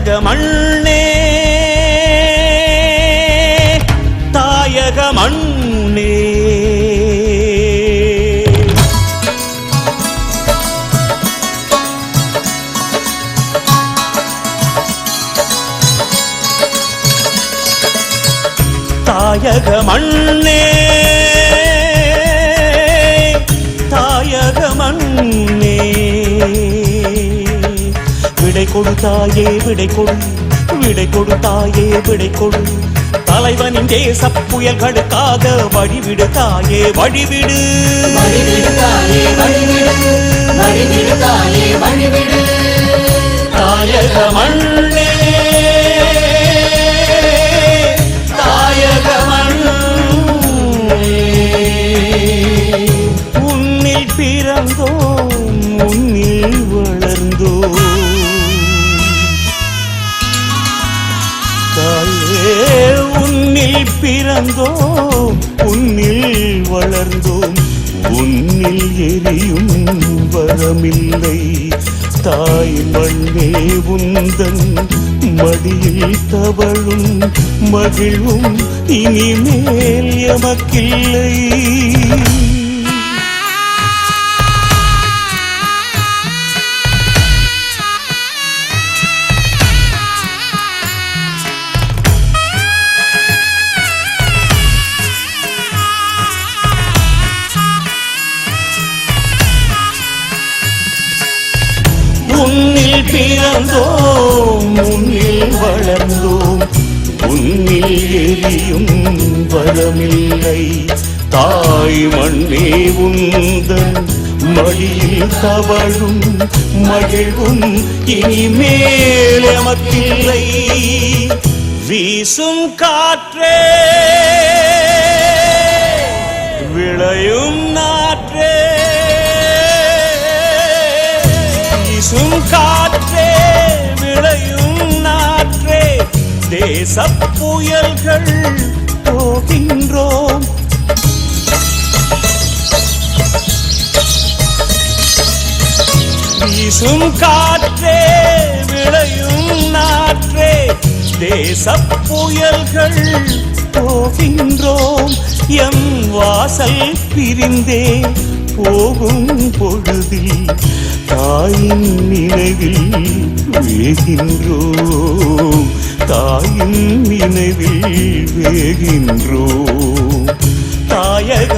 தாயக மண்ணே. தாயக மண்ணே. தாயக மண்ணே. கொடுத்தாயே விடை கொடு விடை கொடுத்தாயே விடை கொடு தலைவனின் தேச புயல்களுக்காக வழிவிடு. தாயே வழிவிடு. வழிவிடு தாயே வழிவிடு. உன்னில் பிறந்தோம் உன்னில் வளர்ந்தோம் உன்னில் எரியும் வரமில்லை. தாய் மண்ணே உந்தன் மடியில் தவழும் மகிழும் இனிமேல் எமக்கில்லை. உன்னில் பிறந்தோம் உன்னில் வளர்ந்தோம். உன்னில் எரியும் வரமில்லை. தாய் மண்ணே உந்தன் மடியில் தவழும் மகிழ்வும் இனிமேல் எமக்கில்லை. வீசும் காற்றே விளையும் நாற்றே. வீசும் காற்றே தேச போகின்றோம். வீசும் காற்றே விளையும் நாற்றே தேசப்புயல்கள் போகின்றோம். எம் வாசல் பிரிந்தே போகும் பொழுதில் தாயின் நினைவில் வேகின்றோம் தாயின் நினைவில் வேகின்றோ தாயக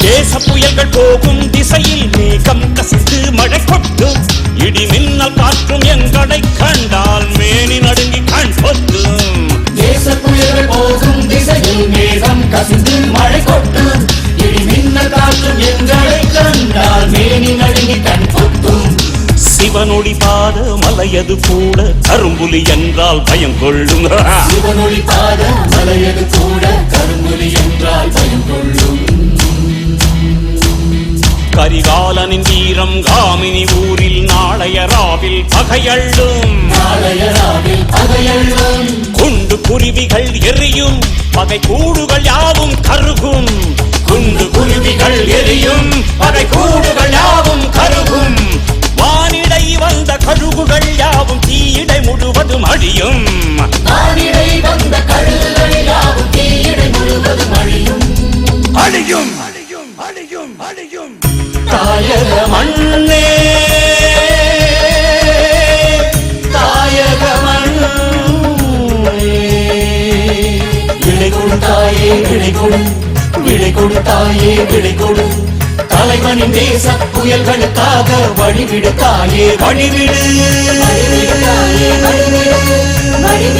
தேச புயல்கள் போகும் திசையில் மேகம் கசிந்து மழை கொட்டும் இடி மின்னல் காற்றும் எங்களை கண்டால் மேனி நடுங்கி கண் பொத்தும் தேச புயல்கள் போகும் திசையில் மேகம் கசிந்து மழை கொட்டும் இடி மின்னல் காற்றும் எங்களை கண்டால் மேனி நடுங்கி கண் பொத்தும் சிவனொளி பாத மலையது கூட கரும்புலி என்றால் பயம் கொள்ளும் சிவனொளி பாத மலையது கூட கரிகாலனின் வீரம் காமினி ஊரில் நாளைய ராவில் பகையள்ளும். குண்டு குருவிகள் எரியும். பகை கூடுகள் யாவும் கருகும். குண்டு குருவிகள் எரியும். பகை கூடுகள் யாவும் கருகும். வானிடை வந்த கழுகுகள் யாவும் தீயிடை முழுவதும் அழியும். வானிடை வந்த கழுகுகள் யாவும் தீயிடை முழுவதும் அழியும் அழியும். அழியும். அழியும். அழியும். தாயக மண்ணே. தாயக மண்ணே. விடை தாயே விடை கொடு விடை கொடுத்தாயே விடை கொடு தலைவனின் தேச புயல்களுக்காக வழிவிடு தாயே வழிவிடு. வழிவிடு தாயே வழிவிடு வழிவிடு.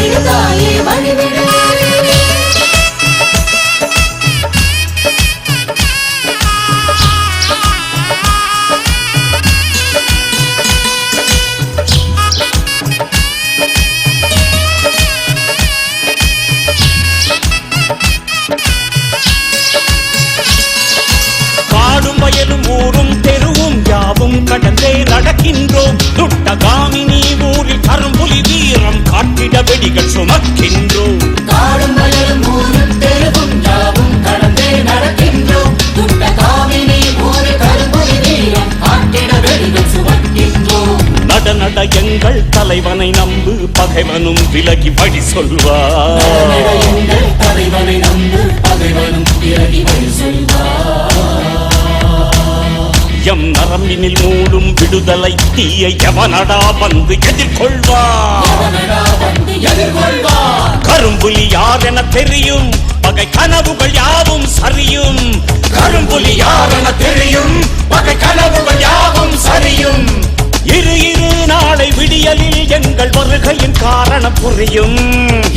பகைவனும் விலகி வழி சொல்வார். தலைவனை நம்பு பகைவனும் விலகி வழி சொல்வார் எம் நரம்பினில் மூடும் விடுதலை தீய எவனடா வந்து எதிர்கொள்வார். கரும்புலி யாரென தெரியும்? பகை கனவுகள் யாவும் சரியும். கரும்புலி யாரென தெரியும்? பகை கனவுகள் யாவும் புரியும்.